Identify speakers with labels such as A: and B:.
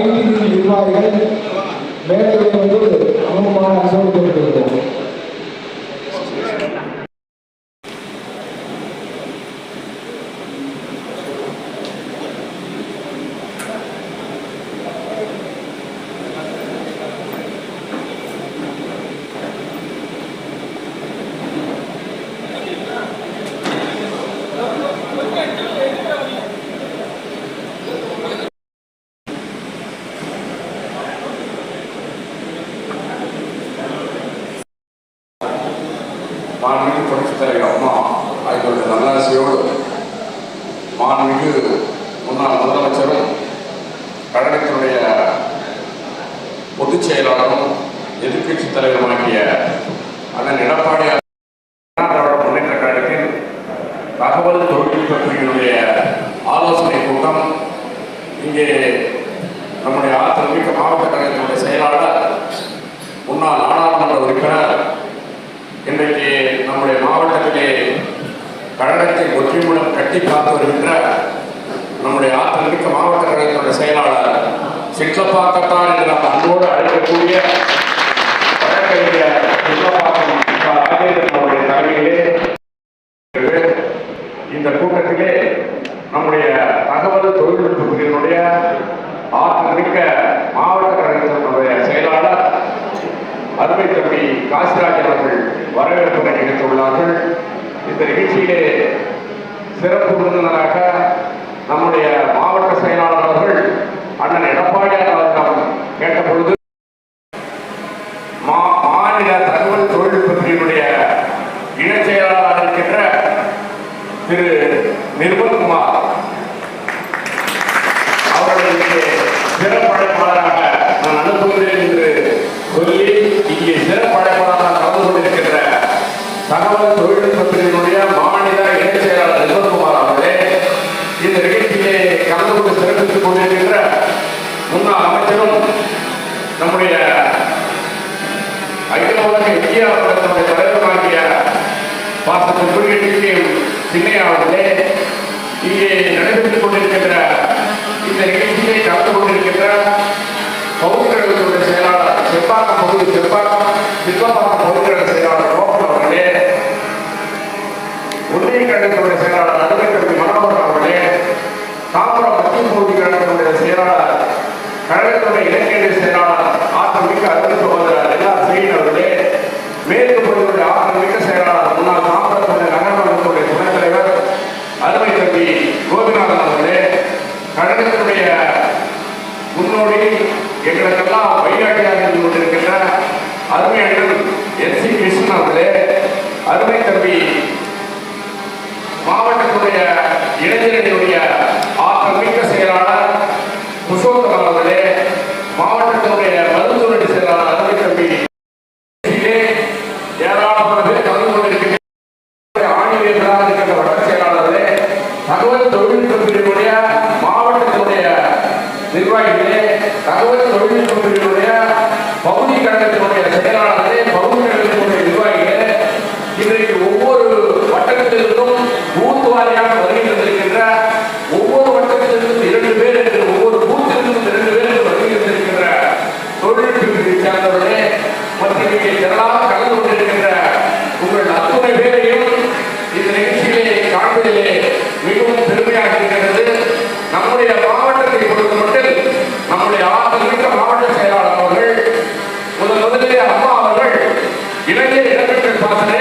A: ID நிர்வாகிகள் மேடையில் வந்து அனுபவமாக அசைக்கப்பட்டிருக்கிறது
B: மாண்புமிகு புரட்சித் தலைவர் அம்மா அவர்களுடைய நல்லாசியோடு மாண்புமிகு முன்னாள் முதலமைச்சரும் கழகத்தினுடைய பொதுச் செயலாளரும் எதிர்க்கட்சித் தலைவருமாகிய அண்ணன் எடப்பாடியார் முன்னேற்ற கழகத்தின் தகவல் தொழில்நுட்ப பிரிவினுடைய ஆலோசனை கூட்டம் இங்கே நம்முடைய அதிமுக மாவட்ட கழகத்தினுடைய செயலாளர் முன்னாள் நாடாளுமன்ற உறுப்பினர் இன்றைக்கு கழகத்தை ஒற்றி மூலம் கட்டி பார்த்து வருகின்ற நம்முடைய ஆற்றல்மிக்க மாவட்ட கழகத்தினுடைய செயலாளர் சிட்லப்பாக்கத்தான் என்று நாம் அன்போடு அழைக்கக்கூடிய வழக்கறிஞர் சிட்லப்பாக்கம் க. தலைமையிலே இந்த கூட்டத்திலே நம்முடைய தகவல் தொழில்நுட்ப பிரிவினுடைய ஆற்றமிக்க மாவட்ட கழகத்தினுடைய செயலாளர் அருமை தம்பி காசிராஜ் அவர்கள் வரவேற்புரை நிகழ்த்தியுள்ளார்கள் இந்த நிகழ்ச்சியிலே சிறப்பு விருந்தினராக நம்முடைய மாவட்ட செயலாளர் அவர்கள் அண்ணன் எடப்பாடியார் அவர்களிடம் கேட்டபொழுது மா- மாநில தகவல் தொழில்நுட்ப பிரிவினுடைய இணைச் செயலாளராக இருக்கின்ற திரு நிர்மல்குமார் அவர்களுக்கு சிறப்பழைப்பாளராக நான் அனுப்புகிறேன் என்று சொல்லி இங்கே சிறப்பழைப்பாளராக கலந்து கொண்டிருக்கின்ற தகவல் தொழில்நுட்ப பிரிவினுடைய மாநில இணைச் செயலாளர் நிர்மல்குமார் அவர்களே இந்த நிகழ்ச்சியிலே கலந்து கொண்டு சிறப்பித்துக் கொண்டிருக்கின்ற முன்னாள் அமைச்சரும் நம்முடைய அகில உலக இந்தியா படத்தினுடைய தலைவராகிய பாசத்திற்குரிய டிகேஎம் சின்னையா இங்கே நடைபெற்றுக் கொண்டிருக்கின்ற இந்த நிகழ்ச்சியை கலந்து கொண்டிருக்கின்ற பகுதிகளுடைய செயலாளர் செப்பாக்கம் பகுதி செப்பாக்கம் சிற்பப்பாக்கம் பகுதிகள செயலாளர் ரோகன் அவர்களே ஒன்றிய கழகத்தினுடைய செயலாளர் அருமைக்கல்வி மனோகர் அவர்களே தாம்பரம் மத்திய பகுதி கழகத்தினுடைய செயலாளர் கழகத்தினுடைய இலக்கிய செயலாளர் ஆற்றல் மிக்க அருமை சகோதரர் எல்லா செய்யின் அவர்களே மேற்கு பகுதியுடைய ஆற்றல் மிக்க செயலாளர் முன்னாள் தாம்பரத்தினுடைய நகர்மன்றத்துடைய துணைத் தலைவர் அருமை தம்பி கோபிநாதன் அவர்களே கழகத்தினுடைய முன்னோடி எங்களுக்கெல்லாம் வழிகாட்டியாக இருந்து கொண்டிருக்கின்ற அருமை அண்ணன் எஸ் சி கிருஷ்ணன் அவர்களே அருமை தம்பி மாவட்டத்துடைய இளைஞர்களுடைய ஆற்றல் மிக்க செயலாளர் புஷோத்தம் அவர்களே மாவட்டத்தினுடைய மருத்துவமனை செயலாளர் அருமை தம்பி இதிலே ஏராளமான பேர் கலந்து கொண்டிருக்கின்ற இருக்கின்ற வட்ட செயலாளர்களே தகவல் தொழில்நுட்ப நிர்வாகிகளே தகவல் தொழில்நுட்ப பிரிவுடைய பகுதி கழகத்தினுடைய செயலாளர்களே பகுதி கழகத்தினுடைய நிர்வாகிகளே இன்றைக்கு ஒவ்வொரு வட்டத்திலிருந்தும் பூத் வாரியாக வருகை தந்திருக்கின்ற ஒவ்வொரு வட்டத்திலிருந்தும் இரண்டு பேர் என்று ஒவ்வொரு பூத்திலிருந்தும் இரண்டு பேர் என்று வருகை தந்திருக்கின்ற தொழில்நுட்ப பிரிவை சார்ந்தவர்களே மற்றும் இங்கே திரளாக கலந்து கொண்டிருக்கின்ற உங்கள் அத்துணை பேரையும் இந்த நிகழ்ச்சியிலே காண்பதிலே மிகவும் பெருமையாக இருக்கிறது நம்முடைய மாவட்டத்தை பொறுத்த மட்டில் நம்முடைய ஆற்றல்மிக்க மாவட்ட செயலாளர் அவர்கள் முதல் முதலிலே அம்மா அவர்கள் இளைஞர் இளம்பெற்றல் பாசனை